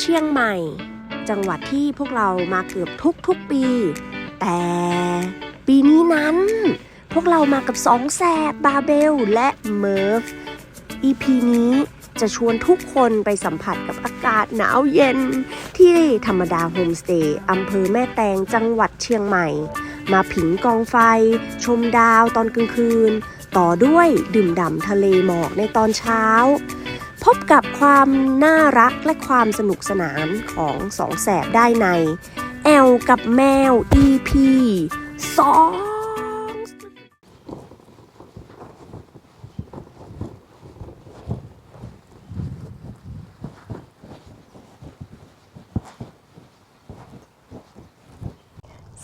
เชียงใหม่ จังหวัดที่พวกเรามาเกือบทุกๆปี แต่ปีนี้นั้น พวกเรามากับสองแสบบาเบลและเมิร์ฟ EP นี้จะชวนทุกคนไปสัมผัสกับอากาศหนาวเย็น ที่ธรรมดาโฮมสเตย์อำเภอแม่แตงจังหวัดเชียงใหม่ มาผิงกองไฟ ชมดาวตอนกลางคืน ต่อด้วยดื่มด่ำทะเลหมอกในตอนเช้า พบกับความน่ารักและความสนุกสนานของสองแสบได้ใน แอลกับแมว EP 2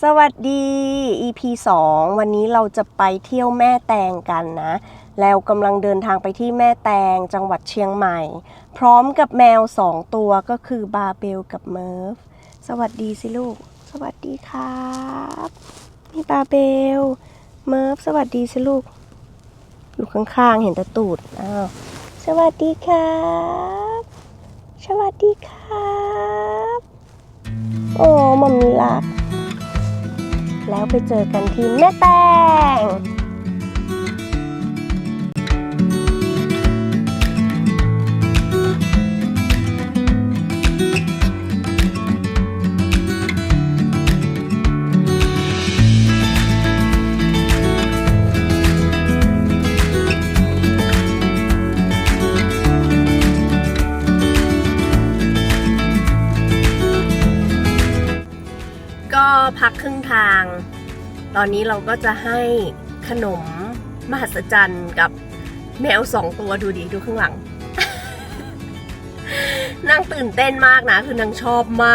สวัสดี EP 2 วันนี้เราจะไปเที่ยวแม่แตงกันนะ แล้วกำลังเดินทางไปที่แม่แตงจังหวัดเชียงใหม่ พร้อมกับแมวสองตัวก็คือบาเบลกับเมิร์ฟ สวัสดีสิลูก สวัสดีครับนี่บาเบล เมิร์ฟ สวัสดีสิลูก อยู่ข้างๆ เห็นแต่ตูด อ้าว สวัสดีครับ สวัสดีครับ โอ้มัมมี่รัก แล้วไปเจอกันที่แม่แตง อนนี้เราก็จะให้ขนมมหัศจรรย์กับแมวสองตัวดูดิดูข้างหลัง นางตื่นเต้นมากนะ คือนางชอบม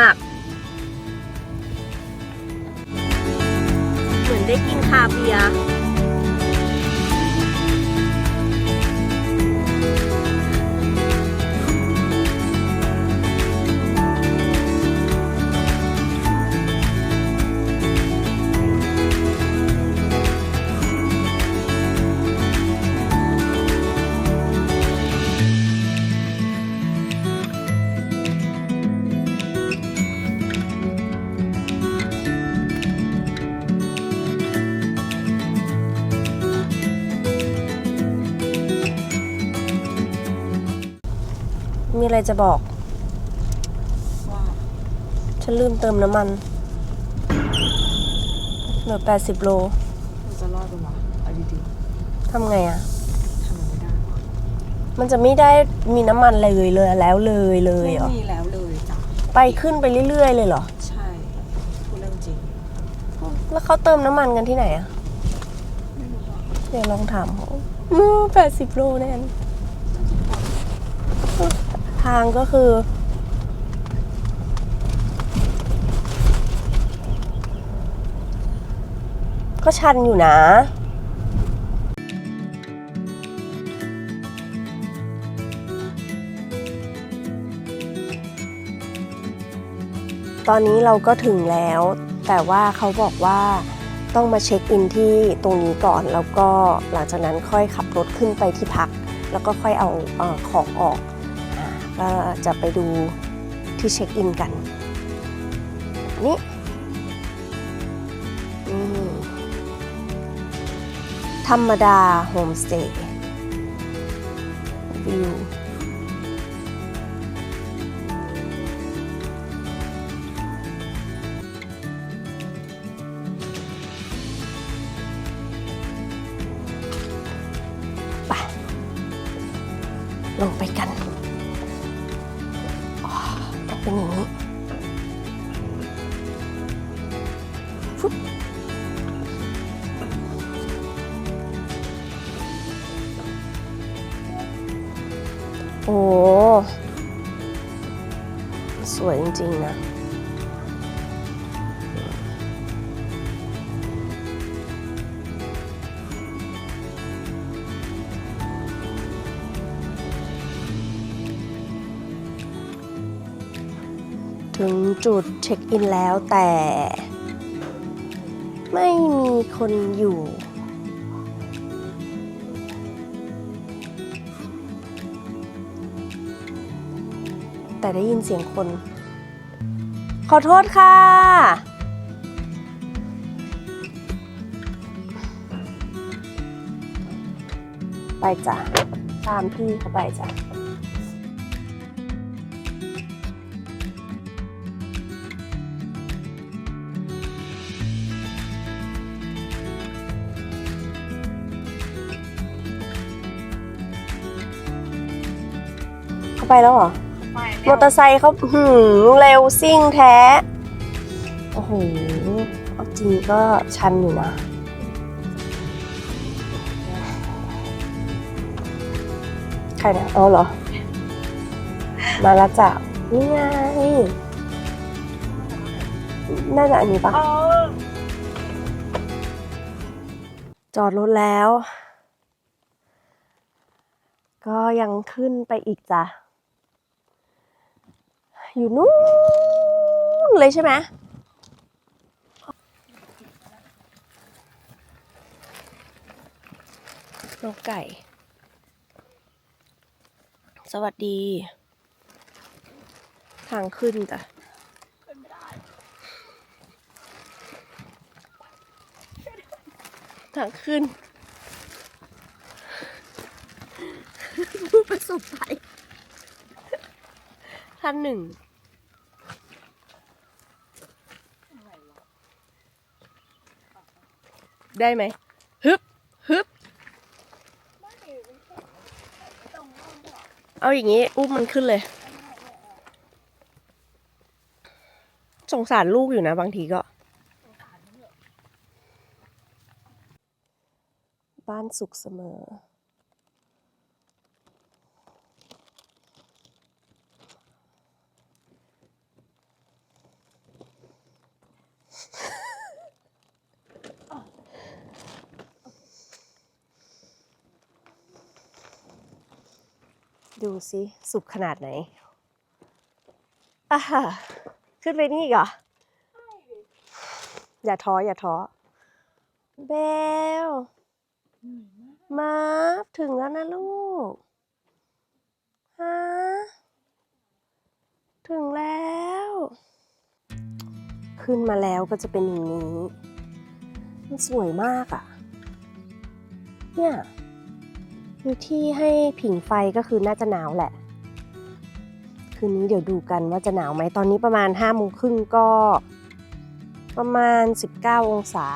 าก เหมือนได้กินคาเบียร์ อะไรจะบอกว่าฉันลืมเติมน้ำมันเหลือ80โลเราจะรอดปะวะเอาดีทำไงอะ ๆทำมันไม่ได้วะมันจะไม่ได้มีน้ำมันเลยเลยแล้วเลยเลยเหรอ ไม่มีแล้วเลยจ้ะไปขึ้นไปเรื่อยๆเลยเหรอ ใช่พูดเรื่องจริงแล้วเขาเติมน้ำมันกันที่ไหนอะไม่รู้ว่าเดี๋ยวลองถามเขามูแปดสิบโลแน่น ทางก็คือ ก็ชันอยู่นะตอนนี้เราก็ถึงแล้ว แต่ว่าเขาบอกว่าต้องมาเช็คอินที่ตรงนี้ก่อน แล้วก็หลังจากนั้นค่อยขับรถขึ้นไปที่พัก แล้วก็ค่อยเอาอของออก ก็จะไปดูที่เช็คอินกันนี่นี่ธรรมดาโฮมสเตย์วิว ถึงจุดเช็คอินแล้วแต่ ไม่มีคนอยู่ แต่ได้ยินเสียงคน ขอโทษค่ะไปจ้ะตามพี่เขาไปจ้ะ ไปแล้วเหรอไปมอเตอร์ไซค์เขาหืมเร็วซิ่งแท้ โอ้โหเอาจริงก็ชันอยู่นะ ใครนะเอาเหรอ มาแล้วจ้ะนี่ไง น่าจะอันนี้ปะ เออจอดรถแล้ว ก็ยังขึ้นไปอีกจ้ะ อยู่นู้นเลยใช่ไหมนกไก่ สวัสดี ทางขึ้นจ้ะทางขึ้นผู้ประสบภัยท่านหนึ่ง ได้ไหมฮึบฮึบเอาอย่างนี้อุ้มมันขึ้นเลย สงสารลูกอยู่นะ บางทีก็ บ้านสุขเสมอ ดูสิสุขขนาดไหนอ่าฮะขึ้นไปนี่อีกเหรอ อย่าท้ออย่าท้อเบลมาถึงแล้วนะลูกฮะถึงแล้ว ขึ้นมาแล้วก็จะเป็นอย่างนี้ มันสวยมากอะ่ะ เนี่ย มีที่ให้ผิงไฟก็คือน่าจะหนาวแหละ คืนนี้เดี๋ยวดูกันว่าจะหนาวไหมตอนนี้ประมาณห้าโมงครึ่งก็ ประมาณ 19 องศา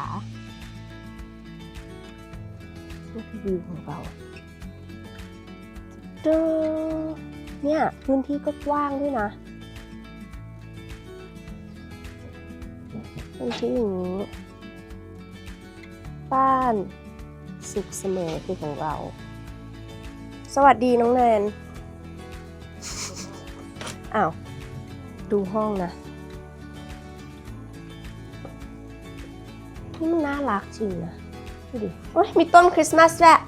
นี่คือวิวของเราเดอเนี่ยพื้นที่ก็กว้างด้วยนะพื้นที่อย่างนี้ บ้านสุขเสมอคือของเรา สวัสดีน้องแนน อ้าว ดูห้องนะนี่มันน่ารักจริงนะ ดูดิ โอ้ยมีต้นคริสต์มาสด้วย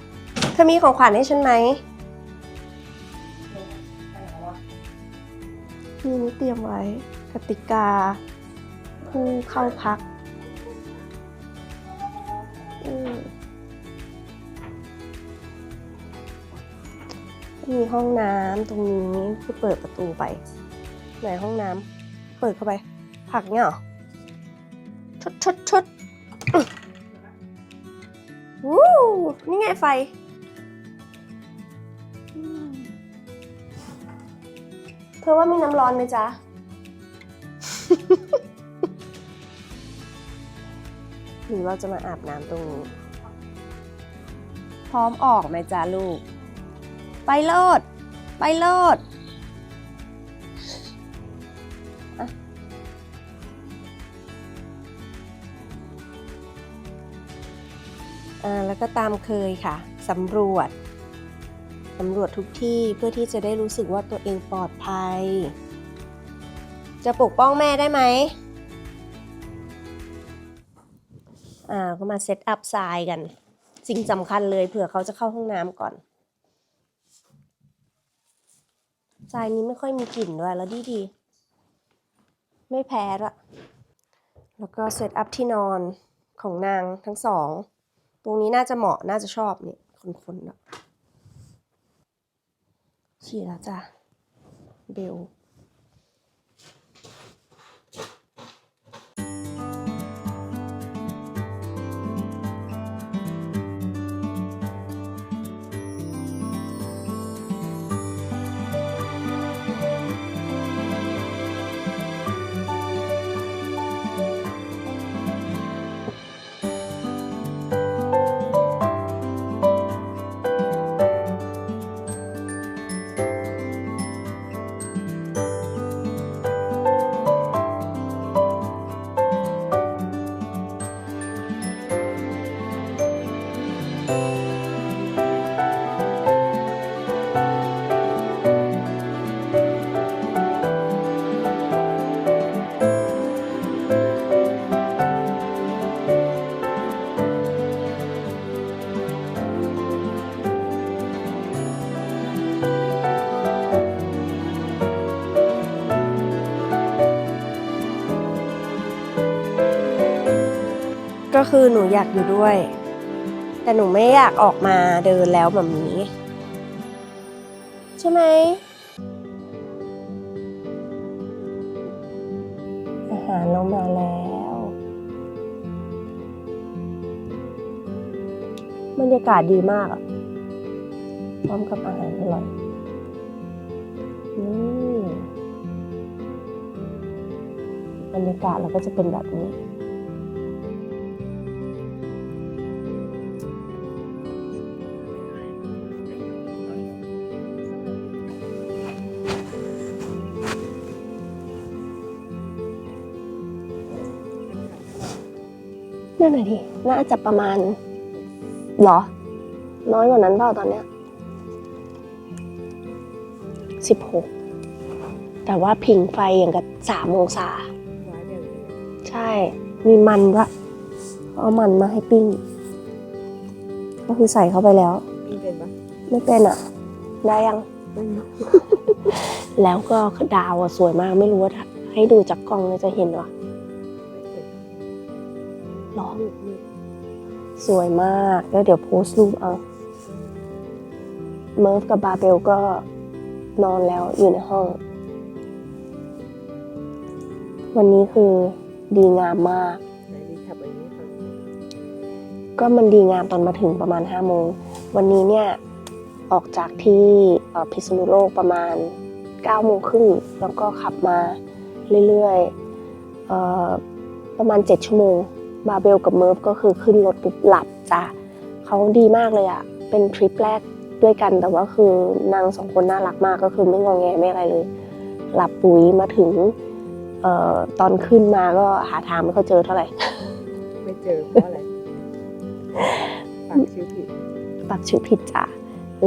เธอมีของขวัญให้ฉันไหมมีนี่เตรียมไว้ กติกา ผู้เข้าพัก อืม มีห้องน้ำตรงนี้คือเปิดประตูไป ไหนห้องน้ำเปิดเข้าไป ผักเนี่ยหรอชดชดชดวู้นี่ไงไฟอืมเธอว่ามีน้ำร้อนไหมจ๊ะ หรือเราจะมาอาบน้ำตรงนี้ พร้อมออกไหมจ๊ะลูก ไปโลด ไปโลดอ่าแล้วก็ตามเคยค่ะสำรวจสำรวจทุกที่เพื่อที่จะได้รู้สึกว่าตัวเองปลอดภัย จะปกป้องแม่ได้ไหมอ่าก็มาเซตอัพทรายกัน สิ่งสำคัญเลยเผื่อเขาจะเข้าห้องน้ำก่อน ทรายนี้ไม่ค่อยมีกลิ่นด้วยแล้วดีดี ไม่แพ้ละแล้วก็เซตอัพที่นอนของนางทั้งสอง ตรงนี้น่าจะเหมาะน่าจะชอบนี่คนๆแล้วฉีดแล้วจ้ะเบล คือหนูอยากอยู่ด้วย แต่หนูไม่อยากออกมาเดินแล้วแบบนี้ ใช่ไหมอาหารเรามาแล้ว บรรยากาศดีมากพร้อมกับอาหารอร่อยบรรยากาศเราก็จะเป็นแบบนี้ นั่นน่ะดิน่าจะประมาณเหรอ น้อยกว่านั้นเปล่าตอนเนี้ยสิบหกแต่ว่าพิงไฟอย่างกับสามองศาร้ายแบบนี้ใช่ มีมันด้วยเอามันมาให้ปิ้ง ก็คือใส่เข้าไปแล้ว ปิ้งเป็นปะไม่เป็นอะ ได้ยังไม่รู้แล้วก็ดาวอะสวยมากไม่รู้ว่าถ้าให้ดูจากกล้องเนี่ยจะเห็นวะ สวยมากแล้วเดี๋ยวโพสต์รูปเอาเมิร์ฟกับบาเบลก็นอนแล้วอยู่ในห้อง วันนี้คือดีงามมากก็มันดีงามตอนมาถึงประมาณ5โมง วันนี้เนี่ยออกจากที่พิษณุโลกประมาณ9โมงครึ่งแล้วก็ขับมาเรื่อยๆประมาณ 7 ชั่วโมง บาเบลกับเมิร์ฟก็คือขึ้นรถปุ๊บหลับจ้ะเขาดีมากเลยอะเป็นทริปแรกด้วยกันแต่ว่าคือนางสองคนน่ารักมากก็คือไม่งองแงไม่อะไรเลย หลับปุ๋ยมาถึงเอ่อตอนขึ้นมาก็หาทางไม่ค่อยเจอเท่าไหร่ ไม่เจอเพราะอะไรปากชื่อผิดปักชื่อผิดจ้ะ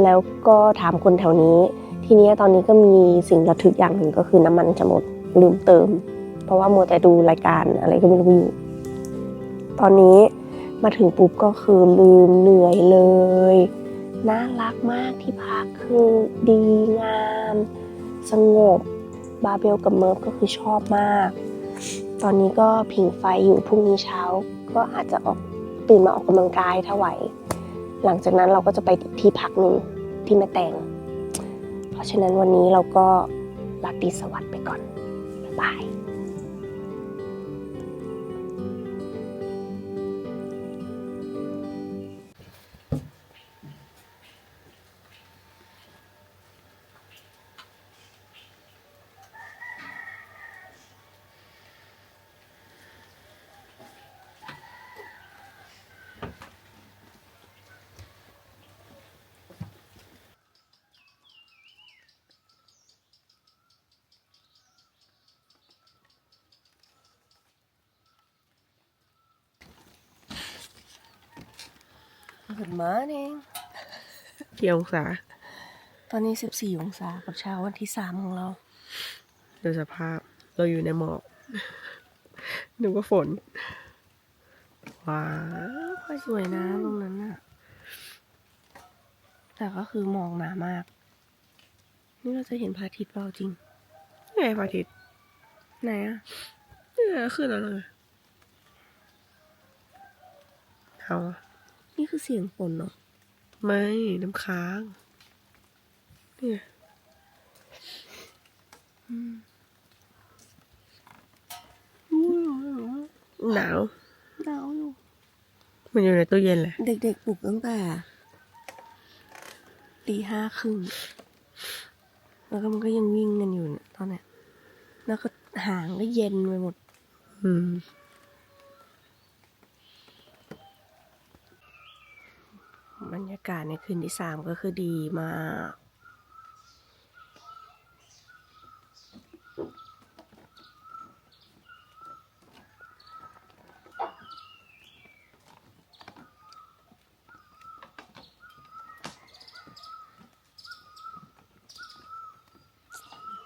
แล้วก็ถามคนแถวนี้ ทีเนี้ยตอนนี้ก็มีสิ่งระทึกอย่างหนึ่งก็คือน้ำมันจะหมดลืมเติม เพราะว่ามัวแต่ดูรายการอะไรก็ไม่รู้อยู่ ตอนนี้มาถึงปุ๊บก็คือลืมเหนื่อยเลย น่ารักมากที่พักคือดีงาม สงบบาเบลกับเมิร์ฟก็คือชอบมาก ตอนนี้ก็ผิงไฟอยู่พรุ่งนี้เช้า ก็อาจจะออกตื่นมาออกกำลังกายถ้าไหว หลังจากนั้นเราก็จะไปที่พักหนึ่งที่แม่แตง เพราะฉะนั้นวันนี้เราก็ลาตีสวัสดิ์ไปก่อน บ๊ายบาย Good morning กี่องศา ตอนนี้14องศากับเช้าวันที่3ของเรา ดูสภาพ เราอยู่ในหมอกนึกว่าฝน ว้าวสวยนะตรงนั้นน่ะ แต่ก็คือมองหนามาก นี่เราจะเห็นพระอาทิตย์เปล่าจริงไงพระอาทิตย์ ไหนอะเนี่ยขึ้นแล้วเลยเอาอะ นี่คือเสียงฝนเนาะไม่ น้ำค้าง เนี่ยหนาว หนาวอยู่ มันอยู่ในตู้เย็นเลยเด็กๆปลุกตั้งแต่ตีห้าครึ่ง แล้วก็มันก็ยังวิ่งกันอยู่เนี่ยตอนเนี้ยแล้วก็หางก็เย็นไปหมด อืม บรรยากาศในคืนที่สามก็คือดีมาก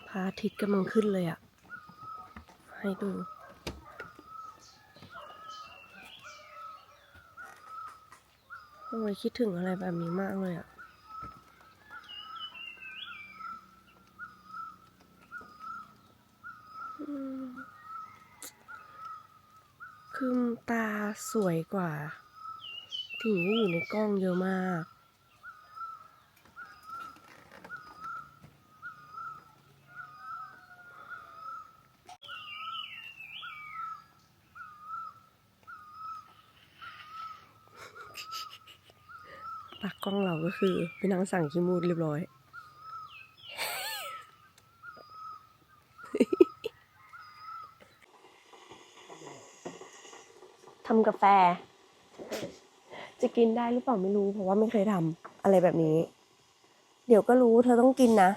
พระอาทิตย์กำลังขึ้นเลยอะ่ะ ให้ดู อ้ยคิดถึงอะไรแบบนี้มากเลยอะคือตาสวยกว่า ถึงที่อยู่ในกล้องเยอะมาก ตากล้องเราก็คือไปนั่งสั่งขี้มูดเรียบร้อย ทำกาแฟ จะกินได้หรือเปล่าไม่รู้ เพราะว่าไม่เคยทำอะไรแบบนี้ เดี๋ยวก็รู้เธอต้องกินนะ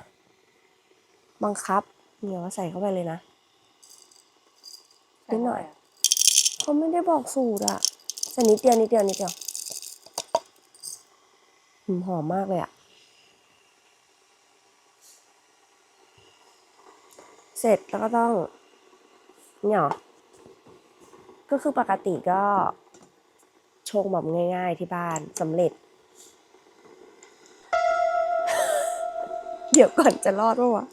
บังคับเดี๋ยวใส่เข้าไปเลยนะนิดหน่อย เขาไม่ได้บอกสูตรอะใส่นิดเดียวนิดเดียวนิดเดียวอืม หอมมากเลยอะเสร็จแล้วก็ต้องเนี่ยหรอก็คือปกติก็ชงแบบง่ายๆที่บ้านสำเร็จ เดี๋ยวก่อนจะรอดปะวะ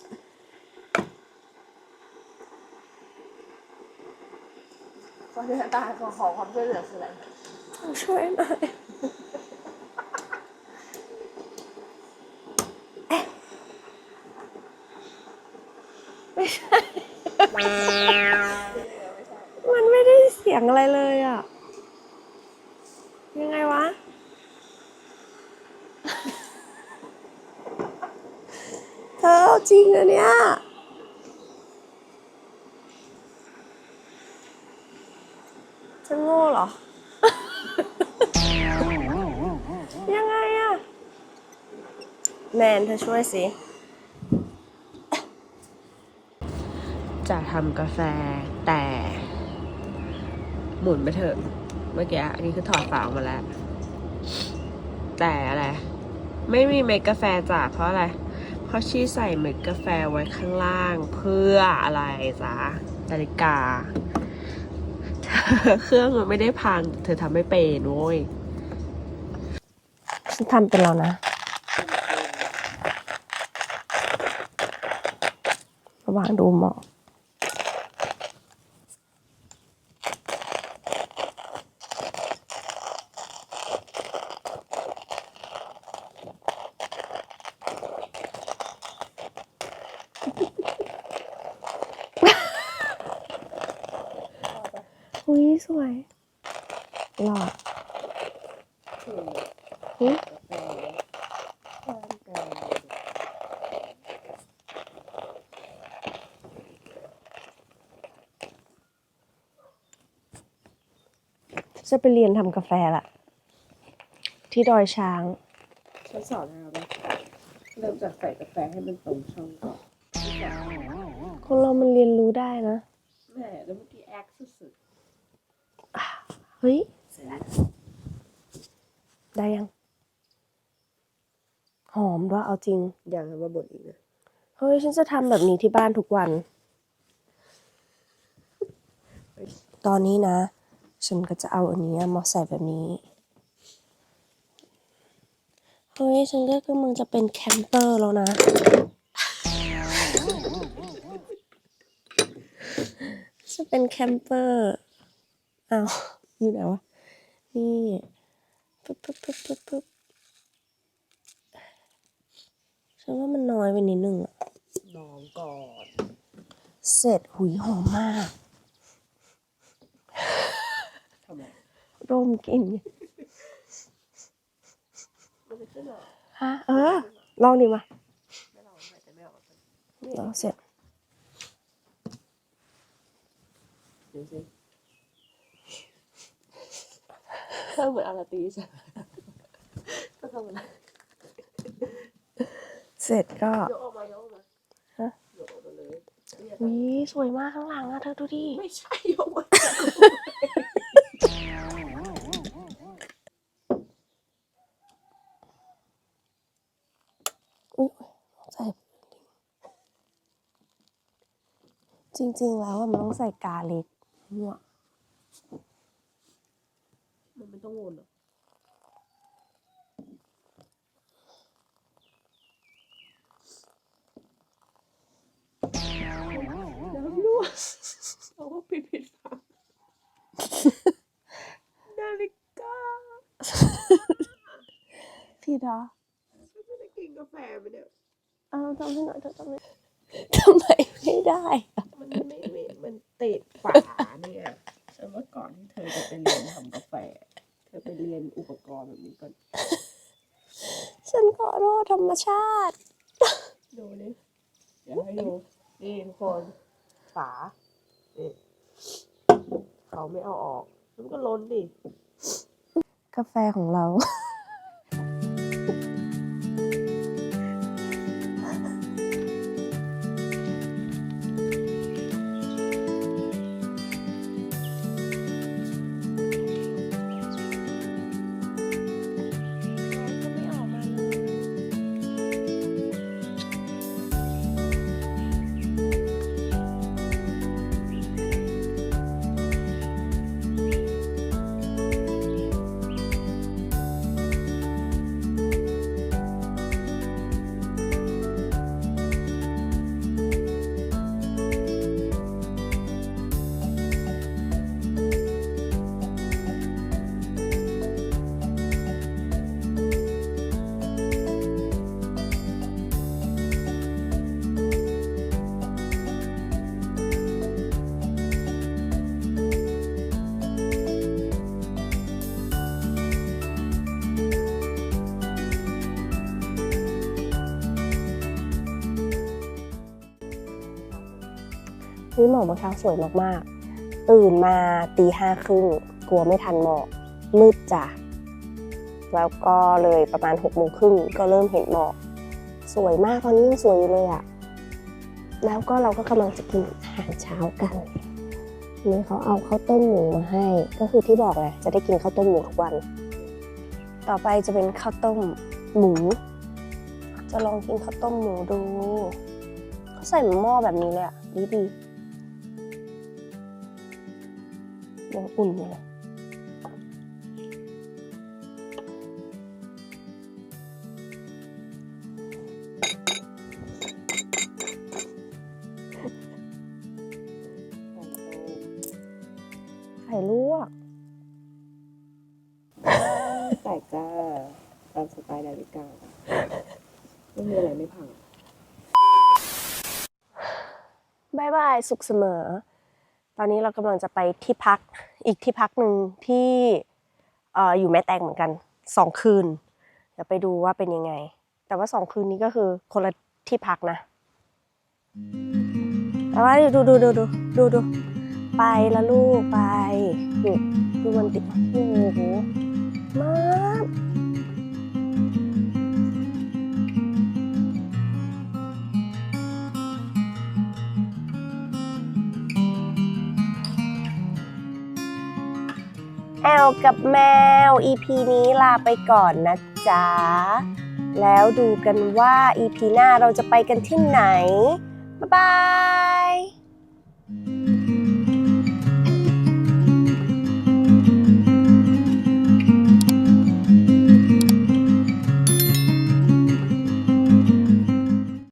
ก็จะตาขอขอความช่วยเหลือคืออะไรช่วยหน่อย ฉันโง่เหรอ ยังไงอะแมนเธอช่วยสิ จะทำกาแฟแต่ หมุนไปเถอะ เมื่อกี้อันนี้คือถอดฝาออกมาแล้ว แต่อะไร ไม่มีเม็ดกาแฟจ้ะเพราะอะไร เพราะชี่ใส่เม็ดกาแฟไว้ข้างล่างเพื่ออะไรจ๊ะนาฬิกา เครื่องมันไม่ได้พัง เธอทำไม่เป็นโว้ยฉันทำเป็นแล้วนะ ระหว่างดูหมอก สวยหล่ออุ๊ยจะไปเรียนทำกาแฟละที่ดอยช้างฉันสอนแล้วไหมเริ่มจากใส่กาแฟให้มันตรงช่องก่อนคนเรามันเรียนรู้ได้นะ แม่แล้วเมื่อกี้แอคสุด เฮ้ยๆเสร็จแล้วได้ยัง หอมด้วยเอาจริงยังทำมาบดอีกนะเฮ้ย ฉันจะทำแบบนี้ที่บ้านทุกวัน ตอนนี้นะ ฉันก็จะเอาอันนี้มาใส่แบบนี้ เฮ้ย ฉันก็กำลังจะเป็นแคมเปอร์แล้วนะจะเป็นแคมเปอร์อ้าว อยู่ไหนวะ นี่ปึ๊บปึ๊บปึ๊บปึ๊บปึ๊บฉันว่ามันน้อยไปนิดนึงอะลองก่อน เสร็จหุยหอมมากทำไมร่มกลินมันจะขึ้นเหรอฮะเออ ลองดิมาไม่ลองหายใจไม่ออกลองเสร็จ ดูสิเธอเหมือนอาราตีใช่ไหมก็ทำอะไรเสร็จก็ยกออกมายกออกมาฮะยกออกมาเลยเนี่ยหุยสวยมากข้างหลังอะเธอดูดิ ไม่ใช่ยกมาอุ๊ยใส่จริง ๆ แล้วอะมันต้องใส่กาเล็กมั่ว มันต้องวนหรอน้ำรั่วเอาว่าปิดผิฝานาฬิกาผิดเหรอฉันไม่ได้กินกาแฟไปเนี่ยเอาจำให้หน่อยเธอจำให้ทำไมไม่ได้ มันไม่มันติดฝาเนี่ยฉันว่าก่อนที่เธอจะไปเรียนทำกาแฟ เธอไปเรียนอุปกรณ์แบบนี้ก่อนฉันขอโทษธรรมชาติ ดูนี่เดี๋ยวให้ดูนี่ทุกคนฝานี่เขาไม่เอาออก มันก็ล้นดิ กาแฟของเรา นี่หมอกเมื่อเช้าสวยมากๆ ตื่นมาตีห้าครึ่งกลัวไม่ทันหมอกมืดจ้ะแล้วก็เลยประมาณหกโมงครึ่งก็เริ่มเห็นหมอกสวยมากตอนนี้ยังสวยอยู่เลยอะแล้วก็เราก็กำลังจะกินอาหารเช้ากันนี่เขาเอาข้าวต้มหมูมาให้ ก็คือที่บอกเลยจะได้กินข้าวต้มหมูทุกวัน ต่อไปจะเป็นข้าวต้มหมู จะลองกินข้าวต้มหมูดูเขาใส่หม้อแบบนี้เลยอะดีดี ยังอุ่นอยู่เลยไข่ลวกใส่จ้าตามสไตล์ดาวิกาไม่มีอะไรไม่พังบายบาย สุขเสมอ ตอนนี้เรากำลังจะไปที่พักอีกที่พักหนึ่งที่อยู่แม่แตงเหมือนกันสองคืนเดี๋ยวไปดูว่าเป็นยังไง แต่ว่าสองคืนนี้ก็คือคนละที่พักนะ แต่ว่าดูดูดูดูดูดูไปแล้วลูกไปดูดูมันติดโอ้โหมาก แอลกับแมว EP นี้ลาไปก่อนนะจ๊ะ แล้วดูกันว่า EP หน้าเราจะไปกันที่ไหน บ๊ายบาย